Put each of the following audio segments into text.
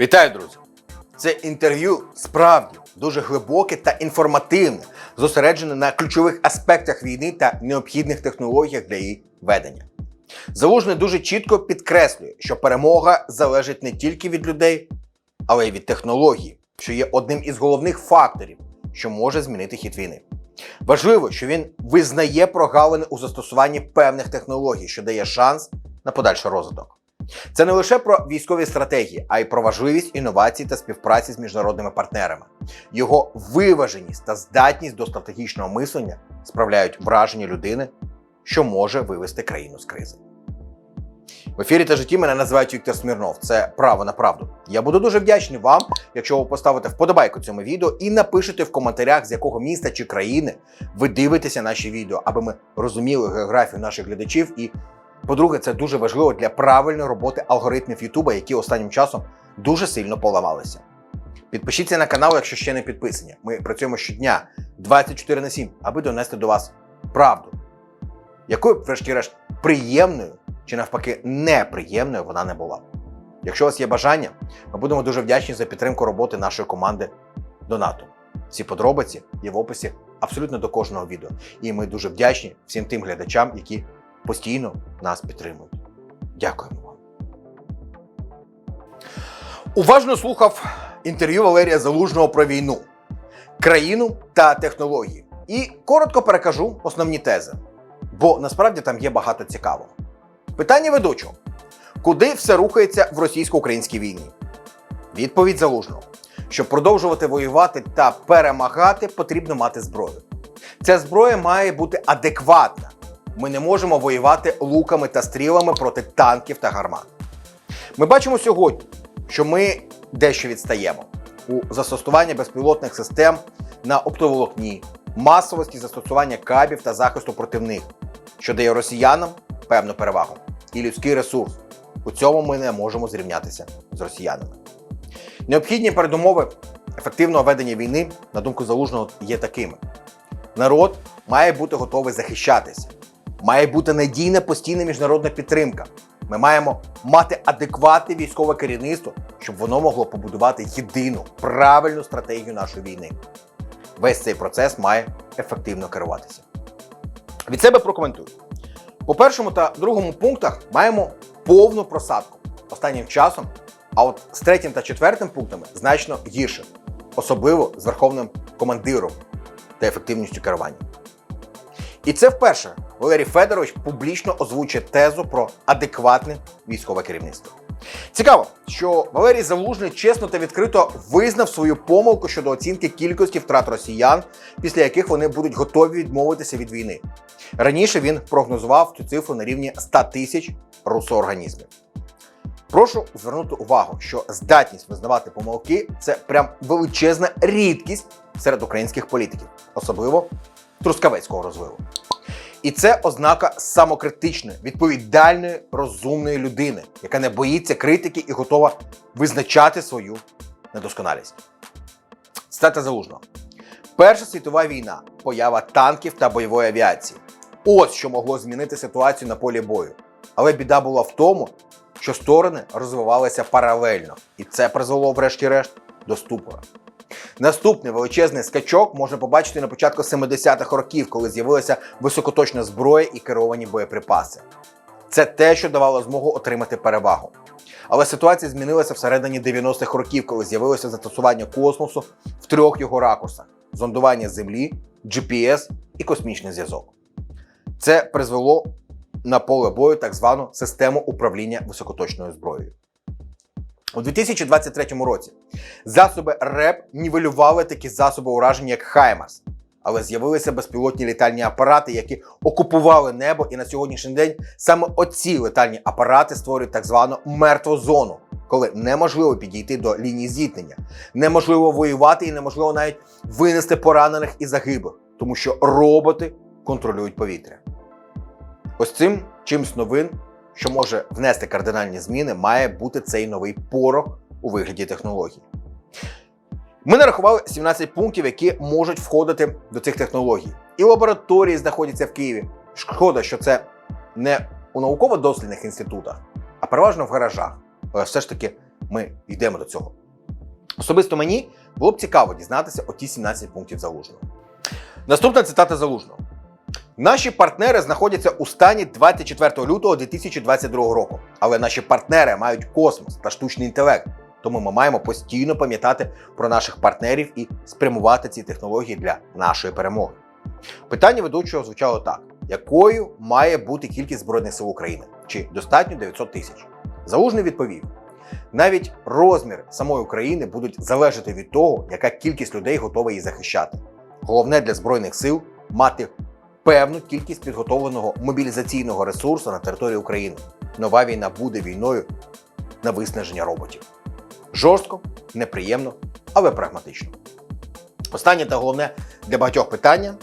Вітаю, друзі! Це інтерв'ю справді дуже глибоке та інформативне, зосереджене на ключових аспектах війни та необхідних технологіях для її ведення. Залужний дуже чітко підкреслює, що перемога залежить не тільки від людей, але й від технології, що є одним із головних факторів, що може змінити хід війни. Важливо, що він визнає прогалини у застосуванні певних технологій, що дає шанс на подальший розвиток. Це не лише про військові стратегії, а й про важливість інновацій та співпраці з міжнародними партнерами. Його виваженість та здатність до стратегічного мислення справляють враження людини, що може вивести країну з кризи. В ефірі та житті мене називають Віктор Смірнов. Це право на правду. Я буду дуже вдячний вам, якщо ви поставите вподобайку цьому відео і напишете в коментарях, з якого міста чи країни ви дивитеся наші відео, аби ми розуміли географію наших глядачів і по-друге, це дуже важливо для правильної роботи алгоритмів Ютуба, які останнім часом дуже сильно поламалися. Підпишіться на канал, якщо ще не підписані. Ми працюємо щодня 24 на 7, аби донести до вас правду, якою б, врешті-решт, приємною чи навпаки неприємною вона не була. Якщо у вас є бажання, ми будемо дуже вдячні за підтримку роботи нашої команди Донату. Всі подробиці є в описі абсолютно до кожного відео. І ми дуже вдячні всім тим глядачам, які постійно нас підтримують. Дякуємо вам. Уважно слухав інтерв'ю Валерія Залужного про війну, країну та технології. І коротко перекажу основні тези, бо насправді там є багато цікавого. Питання ведучого: куди все рухається в російсько-українській війні? Відповідь Залужного: щоб продовжувати воювати та перемагати, потрібно мати зброю. Ця зброя має бути адекватна. Ми не можемо воювати луками та стрілами проти танків та гармат. Ми бачимо сьогодні, що ми дещо відстаємо у застосуванні безпілотних систем на оптоволокні, масовості застосування кабів та захисту проти них, що дає росіянам певну перевагу і людський ресурс. У цьому ми не можемо зрівнятися з росіянами. Необхідні передумови ефективного ведення війни, на думку залужного, є такими: народ має бути готовий захищатися, має бути надійна постійна міжнародна підтримка. Ми маємо мати адекватне військове керівництво, щоб воно могло побудувати єдину правильну стратегію нашої війни. Весь цей процес має ефективно керуватися. Від себе прокоментую. По першому та другому пунктах маємо повну просадку останнім часом, а от з третім та четвертим пунктами значно гірше, особливо з верховним командиром та ефективністю керування. І це вперше Валерій Федорович публічно озвучує тезу про адекватне військове керівництво. Цікаво, що Валерій Залужний чесно та відкрито визнав свою помилку щодо оцінки кількості втрат росіян, після яких вони будуть готові відмовитися від війни. Раніше він прогнозував цю цифру на рівні 100 тисяч русоорганізмів. Прошу звернути увагу, що здатність визнавати помилки це прям величезна рідкість серед українських політиків, особливо трускавецького розливу. І це ознака самокритичної, відповідальної, розумної людини, яка не боїться критики і готова визначати свою недосконалість. Цитата залужного. Перша світова війна, поява танків та бойової авіації. Ось що могло змінити ситуацію на полі бою. Але біда була в тому, що сторони розвивалися паралельно, і це призвело, врешті-решт, до ступора. Наступний величезний скачок можна побачити на початку 70-х років, коли з'явилася високоточна зброя і керовані боєприпаси. Це те, що давало змогу отримати перевагу. Але ситуація змінилася всередині 90-х років, коли з'явилося застосування космосу в трьох його ракурсах: зондування Землі, GPS і космічний зв'язок. Це призвело на поле бою так звану систему управління високоточною зброєю. У 2023 році засоби РЕП нівелювали такі засоби ураження, як Хаймарс, але з'явилися безпілотні літальні апарати, які окупували небо, і на сьогоднішній день саме оці летальні апарати створюють так звану мертву зону, коли неможливо підійти до лінії зіткнення, неможливо воювати і неможливо навіть винести поранених і загиблих, тому що роботи контролюють повітря. Ось цим чимсь новин що може внести кардинальні зміни, має бути цей новий порох у вигляді технологій. Ми нарахували 17 пунктів, які можуть входити до цих технологій. І лабораторії знаходяться в Києві. Шкода, що це не у науково-дослідних інститутах, а переважно в гаражах. Але все ж таки ми йдемо до цього. Особисто мені було б цікаво дізнатися оті 17 пунктів залужного. Наступна цитата залужного. Наші партнери знаходяться у стані 24 лютого 2022 року, але наші партнери мають космос та штучний інтелект. Тому ми маємо постійно пам'ятати про наших партнерів і спрямувати ці технології для нашої перемоги. Питання ведучого звучало так: якою має бути кількість збройних сил України? Чи достатньо 900 тисяч? Залужний відповів: навіть розмір самої України будуть залежати від того, яка кількість людей готова її захищати. Головне для збройних сил мати певну кількість підготовленого мобілізаційного ресурсу на території України. Нова війна буде війною на виснаження роботів. Жорстко, неприємно, але прагматично. Останнє та головне для багатьох питання,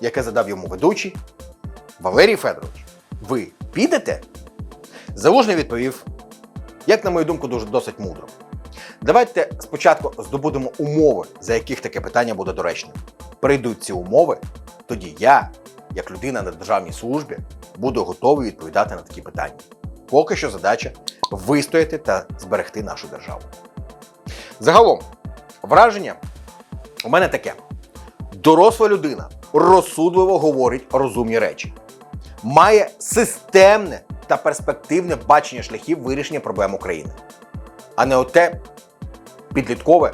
яке задав йому ведучий Валерій Федорович. Ви підете? Залужний відповів, як на мою думку, дуже досить мудро. Давайте спочатку здобудемо умови, за яких таке питання буде доречним. Прийдуть ці умови, тоді я, як людина на державній службі, буду готовий відповідати на такі питання. Поки що задача вистояти та зберегти нашу державу. Загалом, враження у мене таке: доросла людина розсудливо говорить розумні речі, має системне та перспективне бачення шляхів вирішення проблем України, а не оте підліткове.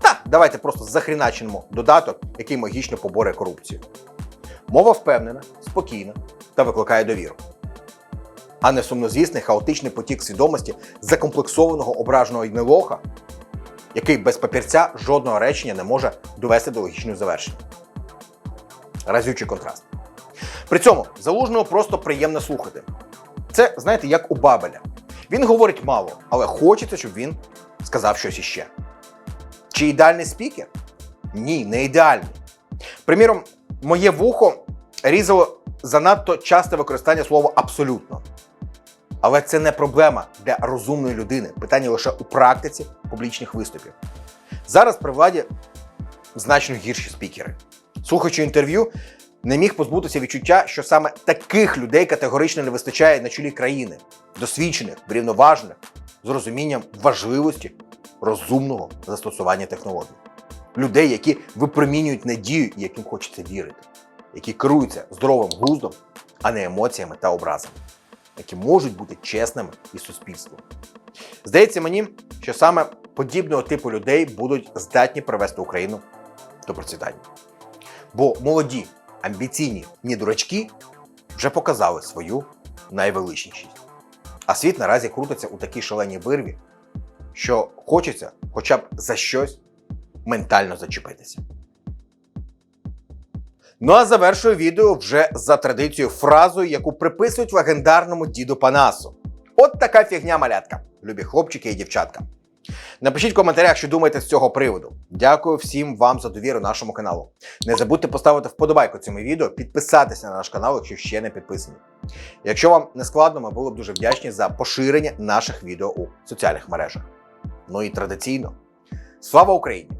Та, давайте просто захріначимо додаток, який магічно поборе корупцію. Мова впевнена, спокійна та викликає довіру. А не сумнозвісний хаотичний потік свідомості закомплексованого ображеного іднелоха, який без папірця жодного речення не може довести до логічного завершення. Разючий контраст. При цьому залужного просто приємно слухати. Це, знаєте, як у Бабеля. Він говорить мало, але хочеться, щоб він сказав щось іще. Чи ідеальний спікер? Ні, не ідеальний. Приміром, моє вухо різало занадто часте використання слова абсолютно. Але це не проблема для розумної людини. Питання лише у практиці публічних виступів. Зараз при владі значно гірші спікери. Слухаючи інтерв'ю, не міг позбутися відчуття, що саме таких людей категорично не вистачає на чолі країни, досвідчених, врівноважених, з розумінням важливості розумного застосування технологій. Людей, які випромінюють надію і яким хочеться вірити, які керуються здоровим глуздом, а не емоціями та образами, які можуть бути чесними із суспільством. Здається мені, що саме подібного типу людей будуть здатні привести Україну до процвітання. Бо молоді, амбіційні ні дурачки вже показали свою найвеличнішість. А світ наразі крутиться у такій шаленій вирві, що хочеться хоча б за щось ментально зачепитися. Ну а завершую відео вже за традицією фразою, яку приписують легендарному діду Панасу. От така фігня малятка, любі хлопчики і дівчатка. Напишіть в коментарях, що думаєте з цього приводу. Дякую всім вам за довіру нашому каналу. Не забудьте поставити вподобайку цьому відео, підписатися на наш канал, якщо ще не підписані. Якщо вам не складно, ми були б дуже вдячні за поширення наших відео у соціальних мережах. Ну і традиційно. Слава Україні!